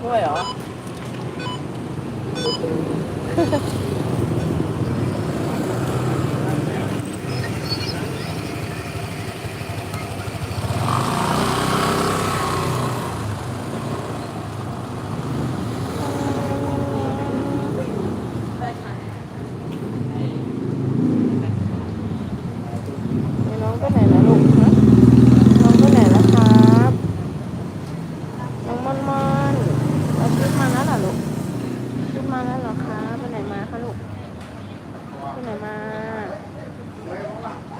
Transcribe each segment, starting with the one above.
ช่วยเหรอ น้องไปไหนแล้วลูกฮะน้องไปไหนแล้วครับ น้องมอนมอนเราขึ้นมาแล้วเหรอลูกขึ้นมาแล้วเหรอคะไปไหนมาคะลูกไปไหนมา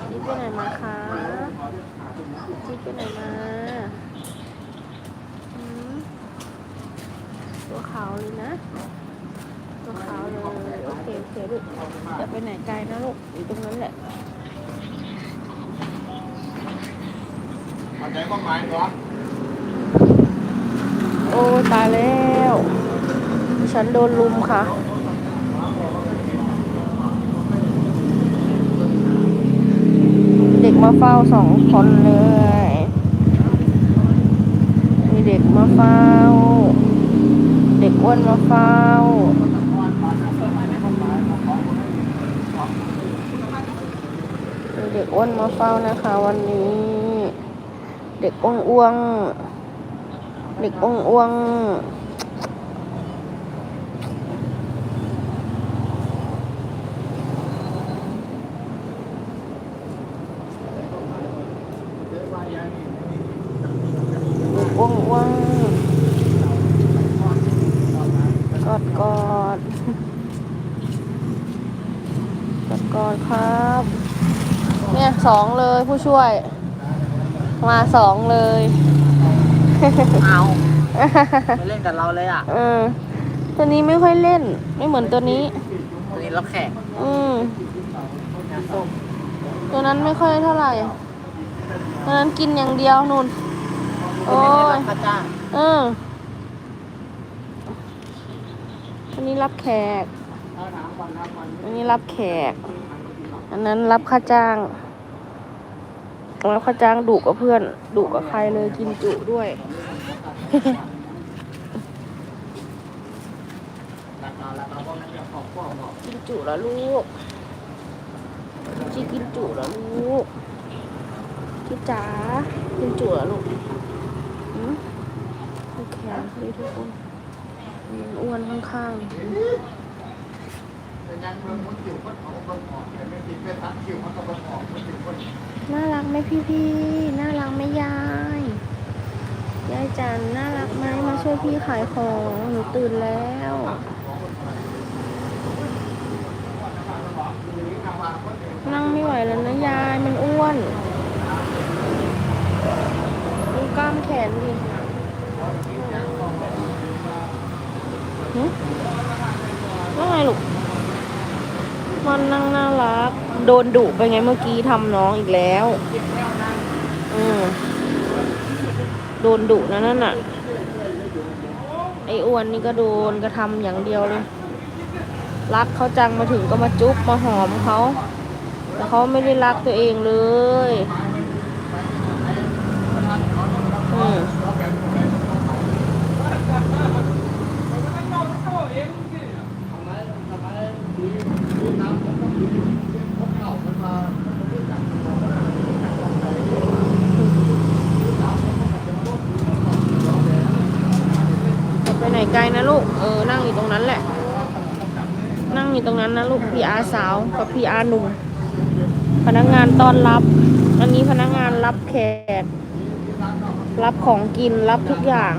จิ๊บไปไหนมาคะจิ๊บไปไหนมาหืมตัว ขาวเลยนะตัวขาวเลยโอเคโอเคลูกอย่าไปไหนไกลนะลูกอยู่ตรงนั้นแหละเข้าใจความหมายเหรอโอ้ตายแล้ว ฉันโดนลุมค่ะเด็กมาเฝ้าสองคนเลย มีเด็กมาเฝ้าเด็ก อ้วนมาเฝ้า เด็กอ้วนมาเฝ้านะคะ วันนี้ เด็กอ้วงอ้วง เด็กอ้วงอ้วงอ้วงอ้วงกอดกอด กอดกอดครับ เนี่ยสองเลยผู้ช่วย มาสองเลยเอาไม่เล่นกับเราเลยอะ เออ ตัวนี้ไม่ค่อยเล่น ไม่เหมือนตัวนี้ ตัวนี้เราแข่งอืมน้ำส้มตัวนั้นไม่ค่อยเท่าไหร่ตัวนั้นกินอย่างเดียวนุ่นตัวโอ้นี้ได้ยรับค่าจ้างเอออันนี้รับแขกอันนี้รับแขก อันนั้นรับค่าจ้างรับค่าจ้างดุกับเพื่อนดุกับใครเลยกินจุด้วย กินจุแล้วลูกจีกินจุแล้วลูกจีจ๋ากินจุแล้วลูกอืมโอเคเลยทุกคนอ้วนข้าง แต่ยังมึงมึงอยู่คนของคนออกแต่ไม่ติดไม่ทันคิวมันก็คนออกมันถึงคนๆน่ารักไหมพี่พี่น่ารักไหมยายยายจันน่ารักไหมมาช่วยพี่ขายของหนูตื่นแล้วนั่งไม่ไหวแล้วนะยายมันอ้วนดูกล้ามแขนดิหึว่าไงลูก มันนั่งน่ารัก โดนดุไปไงเมื่อกี้ทำน้องอีกแล้ว อืมโดนดุนะนั่นน่ะ ไอ้อ้วนนี่ก็โดนกระทำอย่างเดียวเลย รักเขาจังมาถึงก็มาจุ๊บมาหอมเขา แต่เขาไม่ได้รักตัวเองเลย อืม ไหนไกลนะลูก เออ นั่งอยู่ตรงนั้นแหละ นั่งอยู่ตรงนั้นนะลูกพีอาสาวกับพีอาหนุ่ม พนักงานต้อนรับ อันนี้พนักงานรับแขก รับของกิน รับทุกอย่าง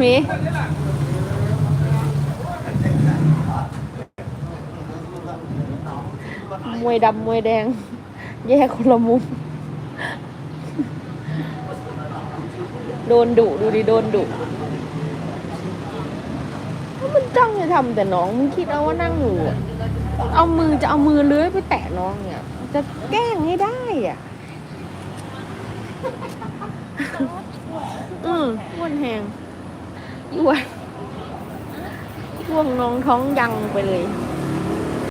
มีมวยดำมวยแดง แยกคนละมุม โดนดุดูดิโดนดุมันจ้องจะทำแต่น้องมึงคิดเอาว่านั่งอยู่เอามือจะเอามือเลื้อยไปแตะน้องเนี่ย จะแกล้งให้ได้อะ อืมอ้วนแหงอ้วนอ้วงน้องท้องยังไปเลย